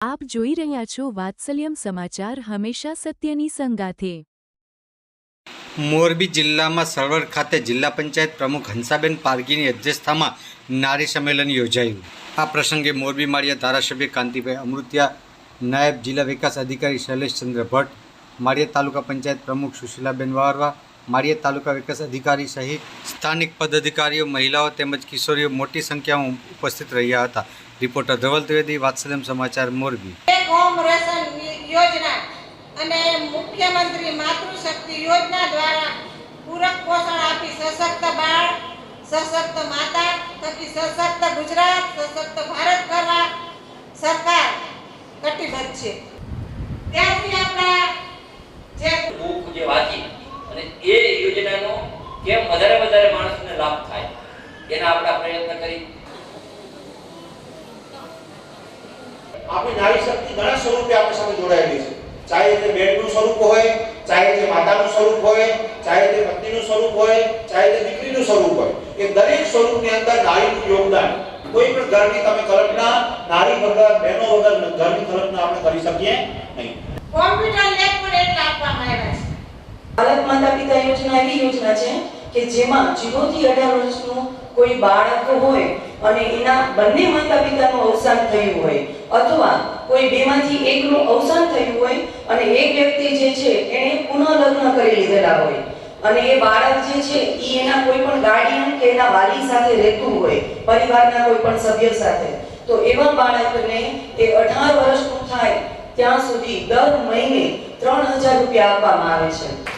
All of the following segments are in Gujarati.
આપ જોઈ રહ્યા છો વાત્સલ્યમ સમાચાર હંમેશા સત્યની સંગાથે. મોરબી જિલ્લામાં સરવર ખાતે જિલ્લા પંચાયત પ્રમુખ હંસાબેન પારગીની અધ્યક્ષતામાં નારી સંમેલન યોજાયું. આ પ્રસંગે મોરબી માળિયા ધારાસભ્ય કાંતિભાઈ અમૃતિયા, નાયબ જિલ્લા વિકાસ અધિકારી શૈલેષચંદ્ર ભટ્ટ, માળિયા તાલુકા પંચાયત પ્રમુખ સુશીલાબેન વાવરવા માળિયા તાલુકા વિકાસ અધિકારી સહિત સ્થાનિક પદાધિકારીઓ મહિલાઓ તેમજ કિશોરીઓ મોટી સંખ્યામાં ઉપસ્થિત રહ્યા હતા. રિપોર્ટર ધવલ ત્રિવેદી વાત્સલ્યમ સમાચાર મોરબી. હોમ રેશન યોજના અને મુખ્યમંત્રી માતૃશક્તિ યોજના દ્વારા પૂરક પોષણ આપી સશક્ત બાળ સશક્ત માતા થકી સશક્ત ગુજરાત સશક્ત ભારત કરવા સરકાર કટિબદ્ધ છે. ત્યારથી આપણા જે ભૂખ જે વાંચી અને એ યોજનાનો કેમ વધારે વધારે માણસોને લાભ થાય એના આપણે પ્રયત્ન કરી. આપણી નારી શક્તિ ઘણા સ્વરૂપે આપણી સાથે જોડાયેલી છે. ચાહે તે બેનનું સ્વરૂપ હોય ચાહે તે માતાનું સ્વરૂપ હોય ચાહે તે પત્નીનું સ્વરૂપ હોય ચાહે તે દીકરીનું સ્વરૂપ હોય એ દરેક સ્વરૂપની અંદર નારીનું યોગદાન. કોઈ પણ ઘરની તમે કલ્પના નારી વગર બહેનો વગર ઘરની કલ્પના આપણે કરી શકીએ નહીં. કોમ્પ્યુટર લેબ પણ એટલે આપવામાં આવ્યા બાળક માતા પિતા યોજના એવી યોજના છે કે જેમાં 0 થી 18 વર્ષનું કોઈ બાળક હોય અને એના બંને માતા પિતાનું અવસાન થયું હોય અથવા કોઈ બેમાંથી એકનું અવસાન થયું હોય અને એક વ્યક્તિ જે છે એણે પુનઃલગ્ન કરી લીધેલા હોય અને એ બાળક જે છે એ એના કોઈ પણ ગાર્ડિયન કે એના વાલી સાથે રહેતું હોય, પરિવારના કોઈ પણ સભ્ય સાથે. તો એવા બાળકને એ 18 વર્ષનું થાય ત્યાં સુધી દર મહિને 3000 રૂપિયા આપવામાં આવે છે.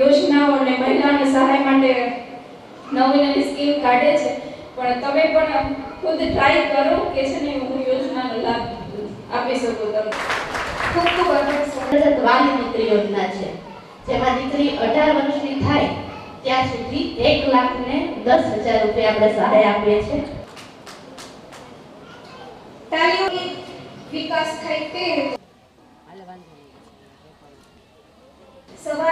યોજનાઓ અને મહિલાઓને સહાય માટે નવી નવી સ્કીમ કાઢે છે. પણ તમે પણ ખુદ ટ્રાય કરો કે છે ને હું યોજનાનો લાભ આપી શકું તમને. ખૂબ ખૂબ આભાર વાલી મિત્ર યોજના છે. જેમાં દીકરી અઢાર વર્ષની થાય ત્યાં સુધી એક લાખ ને દસ હજાર રૂપિયા આપણે સહાય આપીએ છીએ. તાલીમ વિકાસ થાય તે હેતુ. સવારે આપણે કાર્યક્રમની